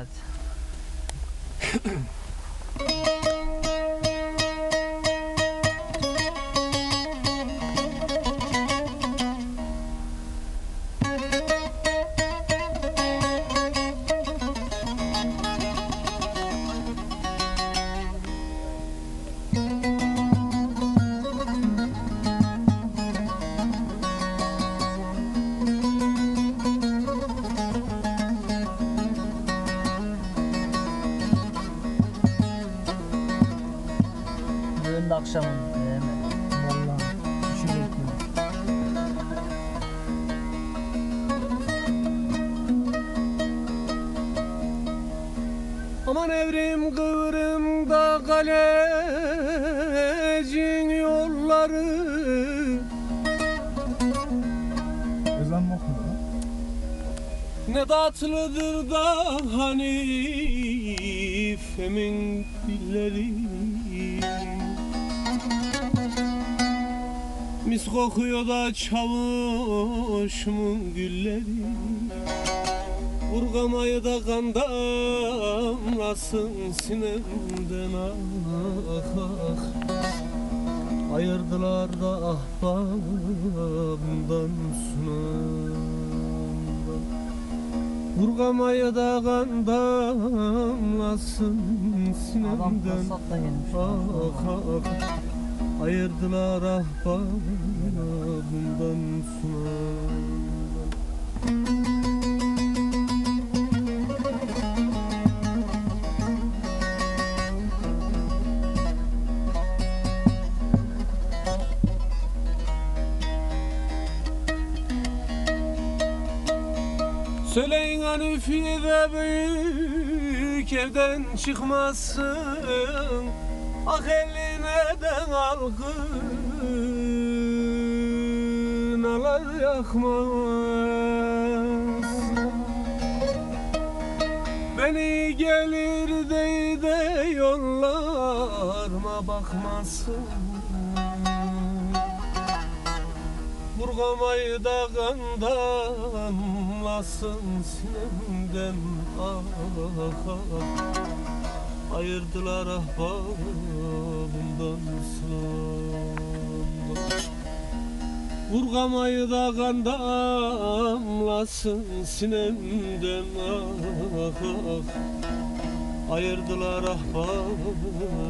Нет. Thank you. Akşamın mi? Vallahi kişi bekliyor. Aman evrim kıvrımda kalecin yolları Ezan mı okudu? Ne tatlıdır da Hanife'min dilleri Mis kokuyor da çavuşumun gülleri. Vurgamayı da kan damlasın sinemden ah ah. Ayırdılar da ahbabımdan sunamdan. Vurgamayı da kan damlasın sinemden. Ah ah Ayırdılar ahbabımdan sunamdan Söyleyin Hanifi'ye büyük evden çıkmasın Ah eline de algın alar yakmaz Beni gelir dey de yollarıma bakmasın Vurgamayı da kandanlasın sinemden ah, ah, ah. Ayırdılar ahbabımdan sınavdan Vurgamayı da kandanlasın sinemden ah, ah. Ayırdılar ahbabımdan